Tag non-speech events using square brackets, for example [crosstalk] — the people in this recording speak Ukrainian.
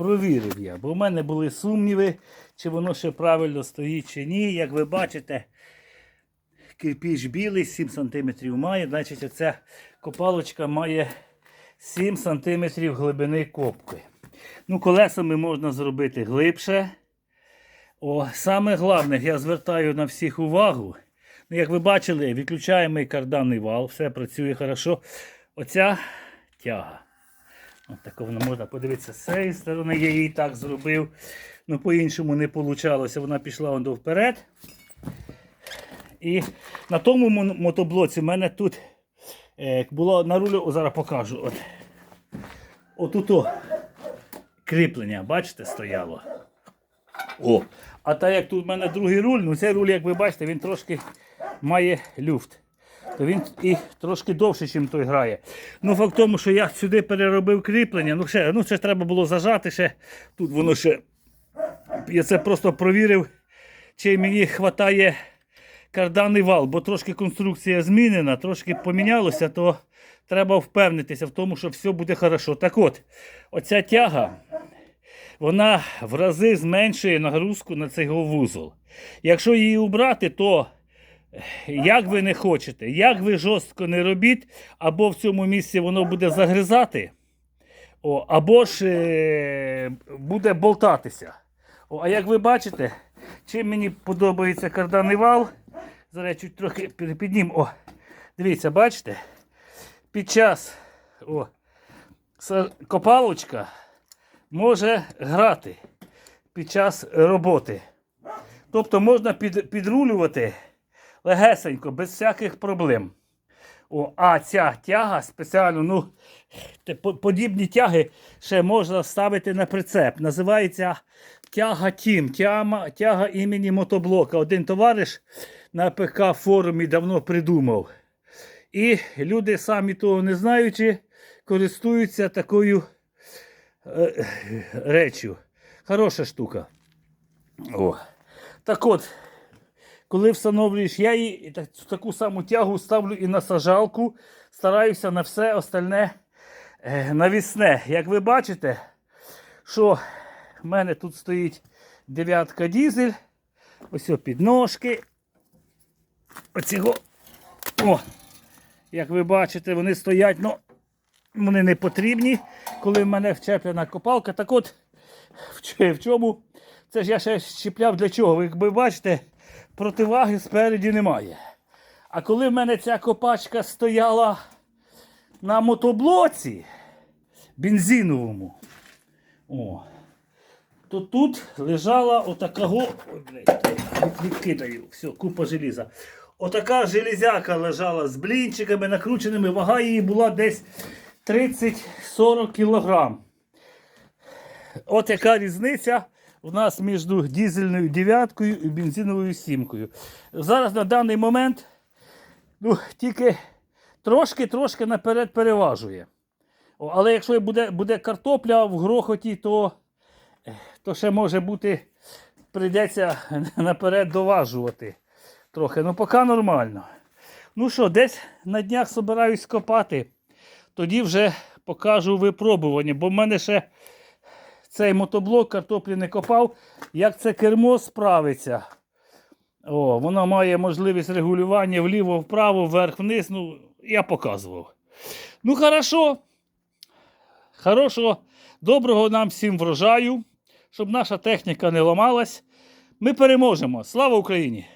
провірив я, бо в мене були сумніви, чи воно ще правильно стоїть, чи ні. Як ви бачите, кирпіч білий, 7 см має, значить оця копалочка має 7 см глибини копки. Ну, колесами можна зробити глибше. О, саме головне, я звертаю на всіх увагу. Ну, як ви бачили, відключаємо карданний вал, все працює хорошо. Оця тяга. От так воно можна подивитися з цієї сторони, я її так зробив. Ну, по-іншому не вийшло. Вона пішла он до вперед. І на тому мотоблоці в мене тут е, було на рулю, о, зараз покажу. От. Отут о, кріплення, бачите, стояло. О. А так як тут в мене другий руль, ну цей руль, як ви бачите, він трошки має люфт. То він і трошки довше, ніж той грає. Ну, факт тому, що я сюди переробив кріплення. Ну, ще, ну, ще треба було зажати, ще тут воно ще. Я це просто провірив, чи мені вистачає карданний вал, бо трошки конструкція змінена, трошки помінялося, то треба впевнитися в тому, що все буде хорошо. Так от, оця тяга, вона в рази зменшує нагрузку на цей вузол. Якщо її убрати, то як ви не хочете, як ви жорстко не робіть, або в цьому місці воно буде загризати, о, або ж е, буде болтатися. О, а як ви бачите, чим мені подобається карданний вал, зараз чуть трохи піднім. О, дивіться, бачите? Під час о, копалочка може грати під час роботи. Тобто можна під, підрулювати легесенько, без всяких проблем. О, а ця тяга спеціально, ну, подібні тяги ще можна ставити на прицеп. Називається тяга Тім, тяга, тяга імені мотоблока. Один товариш на ПК форумі давно придумав. І люди, самі того не знаючи, користуються такою е, речю. Хороша штука. О. Так от, коли встановлюєш, я її так- таку саму тягу ставлю і на сажалку, стараюся на все остальне е, навісне. Як ви бачите, що в мене тут стоїть дев'ятка дізель, ось підножки. Оцього. О, як ви бачите, вони стоять, ну, вони не потрібні, коли в мене вчеплена копалка. Так от, в чому? Це ж я ще щепляв для чого? Ви якби бачите, противаги спереді немає. А коли в мене ця копачка стояла на мотоблоці бензиновому, о, то тут лежала блядь, від- відкидаю, все, купа желіза. Отака железяка лежала з блінчиками накрученими, вага її була десь 30-40 кілограм. От яка різниця у нас між дізельною дев'яткою і бензиновою сімкою. Зараз на даний момент ну, тільки трошки-трошки наперед переважує. Але якщо буде, буде картопля в грохоті, то, то ще може бути, прийдеться [laughs] наперед доважувати трохи. Ну, поки нормально. Ну що, десь на днях собираюсь копати. Тоді вже покажу випробування, бо в мене ще цей мотоблок картоплі не копав. Як це кермо справиться? О, воно має можливість регулювання вліво-вправо, вверх-вниз. Ну, я показував. Ну, хорошо. Хорошого, доброго нам всім врожаю, щоб наша техніка не ламалась. Ми переможемо. Слава Україні!